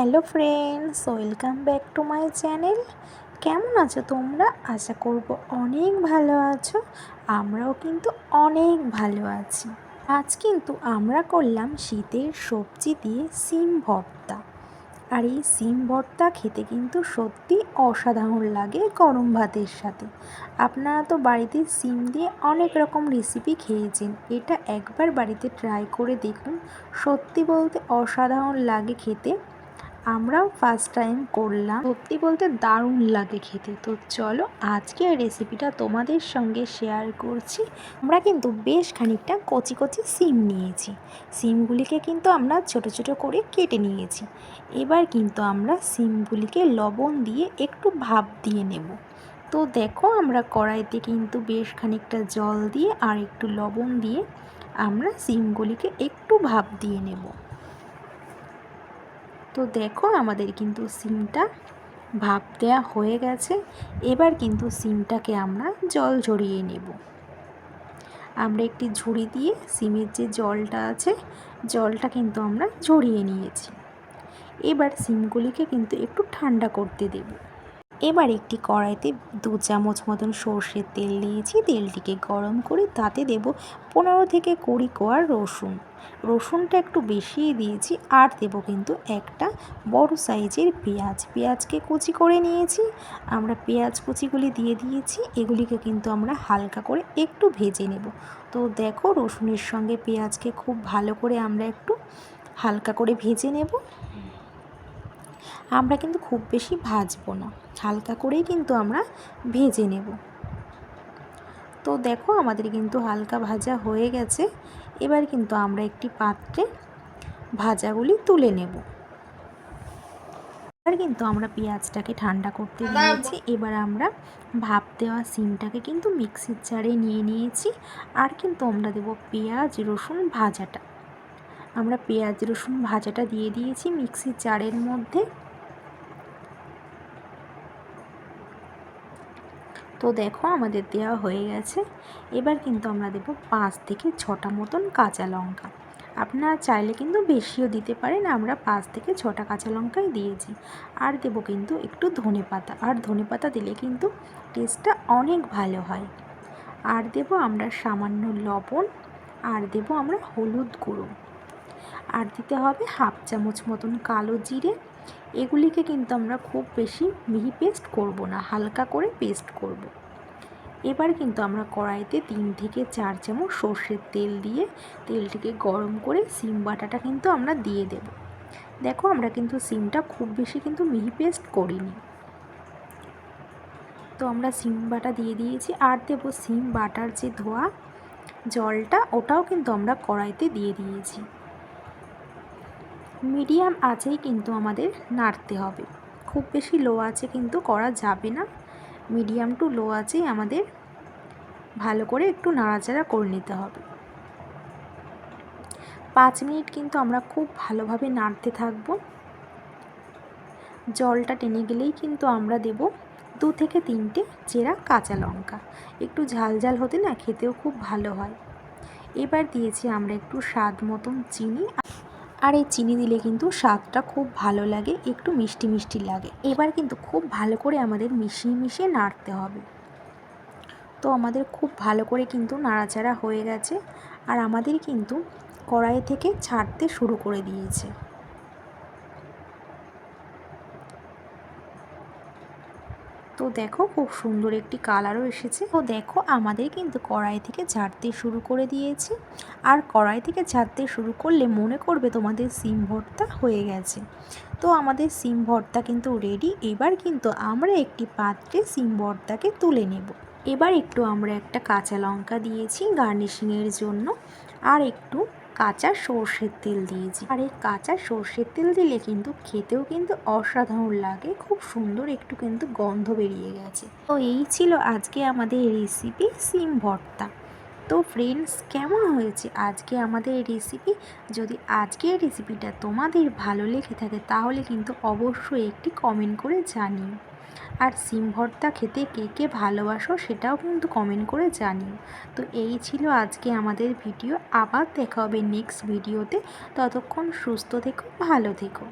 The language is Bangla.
Hello friends, welcome back to my channel. কেমন আছো তোমরা? আশা করব অনেক ভালো আছো, আমরাও কিন্তু অনেক ভালো আছি। আজ কিন্তু আমরা করলাম শীতের সবজি দিয়ে সিম ভর্তা। আর এই সিম ভর্তা খেতে কিন্তু সত্যি অসাধারণ লাগে গরম ভাতের সাথে। আপনারা তো বাড়িতে সিম দিয়ে অনেক রকম রেসিপি খেয়েছেন, এটা একবার বাড়িতে ট্রাই করে দেখুন। সত্যি বলতে অসাধারণ লাগে খেতে। আমরাও ফার্স্ট টাইম করলাম। সত্যি বলতে দারুণ লাগে খেতে। তো চলো আজকে রেসিপিটা তোমাদের সঙ্গে শেয়ার করছি। আমরা কিন্তু বেশ খানিকটা কচি কচি সিম নিয়েছি। সিমগুলিকে কিন্তু আমরা ছোট ছোট করে কেটে নিয়েছি। এবার কিন্তু আমরা সিমগুলিকে লবণ দিয়ে একটু ভাপ দিয়ে নেব। তো দেখো আমরা কড়াইতে কিন্তু বেশ খানিকটা জল দিয়ে আর একটু লবণ দিয়ে আমরা সিমগুলিকে একটু ভাপ দিয়ে নেব। তো দেখো আমাদের কিন্তু সিমটা ভাপ দেয়া হয়ে গেছে। এবার কিন্তু সিমটাকে আমরা জল ঝরিয়ে নেব। আমরা একটি ঝুড়ি দিয়ে সিমের যে জলটা আছে, জলটা কিন্তু আমরা ঝরিয়ে নিয়েছি। এবার সিমগুলিকে কিন্তু একটু ঠান্ডা করতে দেব। এবার একটি কড়াইতে দু চামচ মতন সর্ষের তেল দিয়েছি তেলটিকে গরম করে তাতে দেব পনেরো থেকে কুড়ি কোয়ার রসুন। রসুনটা একটু বেশিই দিয়েছি, আর দেব কিন্তু একটা বড় সাইজের পেঁয়াজ। পেঁয়াজকে কুচি করে নিয়েছি, আমরা পেঁয়াজ কুচিগুলি দিয়ে দিয়েছি, এগুলিকে কিন্তু আমরা হালকা করে একটু ভেজে নেব। তো দেখো রসুনের সঙ্গে পেঁয়াজকে খুব ভালো করে আমরা একটু হালকা করে ভেজে নেব। আমরা কিন্তু খুব বেশি ভাজবো না। হালকা করেই কিন্তু আমরা ভেজে নেব। তো দেখো আমাদের কিন্তু হালকা ভাজা হয়ে গেছে। এবার কিন্তু আমরা একটি পাত্রে ভাজাগুলি তুলে নেব। এবার কিন্তু আমরা পেঁয়াজটাকে ঠান্ডা করতে দিয়েছি। এবার আমরা ভাপ দেওয়া সিমটাকে কিন্তু মিক্সির জারে নিয়ে নিয়েছি। আর কিন্তু আমরা দেবো পেঁয়াজ রসুন ভাজাটা। আমরা পেঁয়াজ, রসুন ভাজাটা দিয়ে দিয়েছি মিক্সির জারের মধ্যে। তো দেখো আমাদের দেওয়া হয়ে গেছে। এবার কিন্তু আমরা দেবো পাঁচ থেকে ছটা মতন কাঁচা লঙ্কা। আপনারা চাইলে কিন্তু বেশিও দিতে পারেন, আমরা পাঁচ থেকে ছটা কাঁচা লঙ্কাই দিয়েছি। আর দেব কিন্তু একটু ধনে পাতা। আর ধনে পাতা দিলে কিন্তু টেস্টটা অনেক ভালো হয়। আর দেব আমরা সামান্য লবণ। আর দেব আমরা হলুদ গুঁড়ো। আর দিতে হবে হাফ চামচ মতন কালো জিরে। এগুলিকে কিন্তু আমরা খুব বেশি মিহি পেস্ট করব না, হালকা করে পেস্ট করব। এবার কিন্তু আমরা কড়াইতে তিন থেকে চার চামচ সর্ষের তেল দিয়ে তেলটিকে গরম করে সিম বাটাটা কিন্তু আমরা দিয়ে দেব। দেখো আমরা কিন্তু সিমটা খুব বেশি কিন্তু মিহি পেস্ট করিনি। তো আমরা সিম বাটা দিয়ে দিয়েছি, আর দেব সিম বাটার যে ধোয়া, জলটা ওটাও কিন্তু আমরা কড়াইতে দিয়ে দিয়েছি। মিডিয়াম আছেই কিন্তু আমাদের নাড়তে হবে। খুব বেশি লো আছে কিন্তু করা যাবে না। মিডিয়াম টু লো আছেই আমাদের ভালো করে একটু নাড়াচাড়া করে নিতে হবে। পাঁচ মিনিট কিন্তু আমরা খুব ভালোভাবে নাড়তে থাকব। জলটা টেনে গেলেই কিন্তু আমরা দেব দু থেকে তিনটে চেরা কাঁচা লঙ্কা। একটু ঝাল ঝাল হতে না খেতেও খুব ভালো হয়। এবার দিয়েছি আমরা একটু স্বাদ মতন চিনি। আর এই চিনি দিলে কিন্তু স্বাদটা খুব ভালো লাগে, একটু মিষ্টি মিষ্টি লাগে। এবার কিন্তু খুব ভালো করে আমাদের মিশিয়ে মিশিয়ে নাড়তে হবে। তো আমাদের খুব ভালো করে কিন্তু নাড়াচাড়া হয়ে গেছে, আর আমাদের কিন্তু কড়াই থেকে ছাড়তে শুরু করে দিয়েছে। তো দেখো খুব সুন্দর একটি কালারও এসেছে। তো দেখো আমাদের কিন্তু কড়াই থেকে ঝাড়তে শুরু করে দিয়েছে। আর কড়াই থেকে ঝাড়তে শুরু করলে মনে করবে তোমাদের সিম ভর্তা হয়ে গেছে। তো আমাদের সিম ভর্তা কিন্তু রেডি এবার কিন্তু আমরা একটি পাত্রে সিম ভর্তাকে তুলে নেব। এবার একটু আমরা একটা কাঁচা লঙ্কা দিয়েছি গার্নিশিংয়ের জন্য। আর একটু কাঁচা সর্ষের তেল দিয়েছি। আর এই কাঁচা সর্ষের তেল দিলে কিন্তু খেতেও কিন্তু অসাধারণ লাগে, খুব সুন্দর একটু কিন্তু গন্ধ বেরিয়ে গেছে। তো এই ছিল আজকে আমাদের রেসিপি সিম ভর্তা। তো ফ্রেন্ডস কেমন হয়েছে আজকে আমাদের রেসিপি যদি আজকের রেসিপিটা তোমাদের ভালো লেগে থাকে, তাহলে কিন্তু অবশ্যই একটি কমেন্ট করে জানিও। আর সিম ভর্তা খেতে কে কে ভালোবাসো, সেটাও কিন্তু কমেন্ট করে জানিও। তো এই ছিল আজকে আমাদের ভিডিও আবার দেখা হবে নেক্সট ভিডিওতে ততক্ষণ সুস্থ থেকো, ভালো থেকো।